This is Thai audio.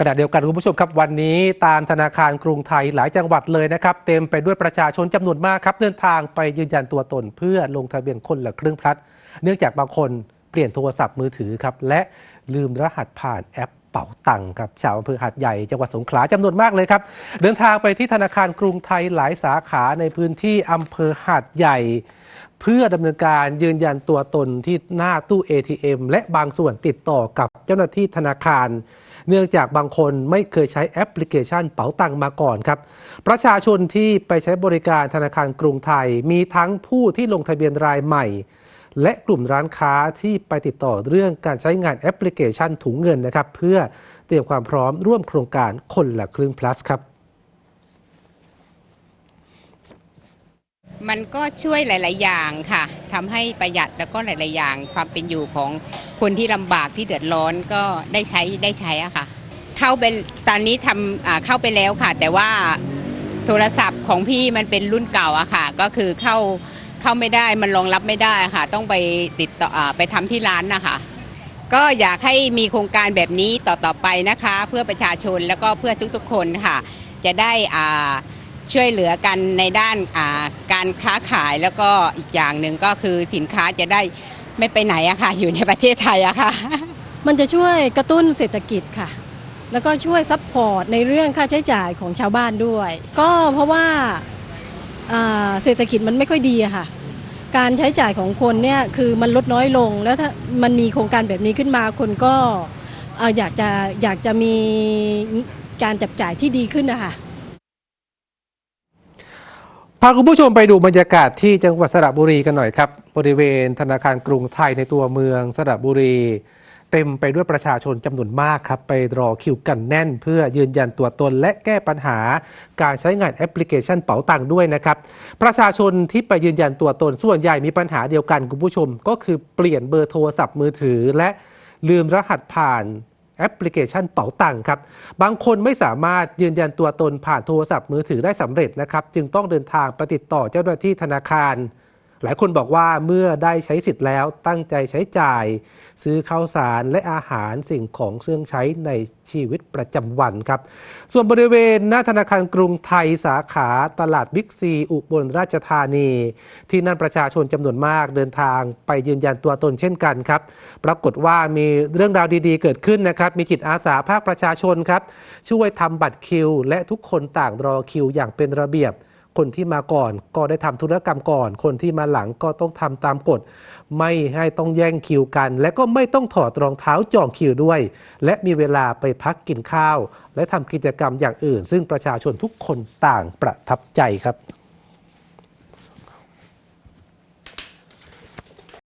ขณะเดียวกันคุณผู้ชมครับวันนี้ตามธนาคารกรุงไทยหลายจังหวัดเลยนะครับ เต็มไปด้วยประชาชนจำนวนมากครับ เดินทางไปยืนยันตัวตนเพื่อลงทะเบียนคนละครึ่งพลัด เนื่องจากบางคนเปลี่ยนโทรศัพท์มือถือครับ และลืมรหัสผ่านแอปเป๋าตังค์ครับชาวอำเภอหาดใหญ่จังหวัดสงขลาจำนวนมากเลยครับ เดินทางไปที่ธนาคารกรุงไทยหลายสาขาในพื้นที่อำเภอหาดใหญ่ เพื่อดำเนินการยืนยันตัวตนที่หน้าตู้ ATM และบางส่วนติดต่อกับเจ้าหน้าที่ธนาคาร เนื่องจากบางคนไม่เคยใช้แอปพลิเคชันเป๋าตังมาก่อนครับ ประชาชนที่ไปใช้บริการธนาคารกรุงไทย มีทั้งผู้ที่ลงทะเบียนรายใหม่ และกลุ่มร้านค้าที่ไปติดต่อเรื่องการใช้งานแอปพลิเคชันถุงเงินนะครับ เพื่อเตรียมความพร้อมร่วมโครงการคนละครึ่ง plus ครับ มันก็ช่วยหลาย ๆ อย่างค่ะทำให้ประหยัดแล้วก็หลาย ๆ อย่าง ความเป็นอยู่ของคนที่ลำบากที่เดือดร้อนก็ได้ใช้ได้ใช้อะค่ะ เข้าไปตอนนี้ทำเข้าไปแล้วค่ะ แต่ว่าโทรศัพท์ของพี่มันเป็นรุ่นเก่าอะค่ะ ก็คือเข้าเข้าไม่ได้มันรองรับไม่ได้ค่ะ ต้องไปติดต่ออไปทำที่ร้านนะคะก็อยากให้มีโครงการแบบนี้ต่อ ๆ ไปนะคะ เพื่อประชาชนแล้วก็เพื่อทุกๆ คนค่ะ จะได้ช่วยเหลือกันในด้านอ่า การค้าขายแล้วก็อีกอย่างหนึ่งก็คือสินค้าจะได้ไม่ไปไหนอะค่ะ อยู่ในประเทศไทยอะค่ะ มันจะช่วยกระตุ้นเศรษฐกิจค่ะ แล้วก็ช่วยซัพพอร์ตในเรื่องค่าใช้จ่ายของชาวบ้านด้วย ก็เพราะว่าเศรษฐกิจมันไม่ค่อยดีอะค่ะ การใช้จ่ายของคนเนี่ยคือมันลดน้อยลง แล้วถ้ามันมีโครงการแบบนี้ขึ้นมาคนก็เอ่ออยากจะอยากจะมีการจับจ่ายที่ดีขึ้นนะคะ พาคุณผู้ชมไปดูบรรยากาศที่จังหวัดสระบุรีกันหน่อยครับบริเวณธนาคารกรุงไทยในตัวเมืองสระบุรี เต็มไปด้วยประชาชนจำนวนมากครับไปรอคิวกันแน่น เพื่อยืนยันตัวตนและแก้ปัญหา การใช้งานแอปพลิเคชันเป๋าตังค์ด้วยนะครับ ประชาชนที่ไปยืนยันตัวตนส่วนใหญ่มีปัญหาเดียวกันคุณผู้ชม ก็คือเปลี่ยนเบอร์โทรศัพท์มือถือ และลืมรหัสผ่าน แอปพลิเคชันเป๋าตังค์ครับ บางคนไม่สามารถยืนยันตัวตนผ่านโทรศัพท์มือถือได้สำเร็จนะครับ จึงต้องเดินทางไปติดต่อเจ้าหน้าที่ธนาคาร หลายคนบอกว่าเมื่อได้ใช้สิทธิ์แล้วตั้งใจใช้จ่าย ซื้อข้าวสารและอาหารสิ่งของเครื่องใช้ในชีวิตประจำวันครับ ส่วนบริเวณหน้าธนาคารกรุงไทยสาขาตลาดบิ๊กซี อุบลราชธานี ที่นั่นประชาชนจำนวนมากเดินทางไปยืนยันตัวตนเช่นกันครับ ปรากฏว่ามีเรื่องราวดีๆ เกิดขึ้นนะครับ มีจิตอาสาภาคประชาชนครับช่วยทำบัตรคิว และทุกคนต่างรอคิวอย่างเป็นระเบียบ คนที่มาก่อน ก็ได้ทำธุรกรรมก่อน คนที่มาหลังก็ต้องทำตามกฎ ไม่ให้ต้องแย่งคิวกัน และก็ไม่ต้องถอดรองเท้าจองคิวด้วย และมีเวลาไปพักกินข้าว และทำกิจกรรมอย่างอื่น ซึ่งประชาชนทุกคนต่างประทับใจครับ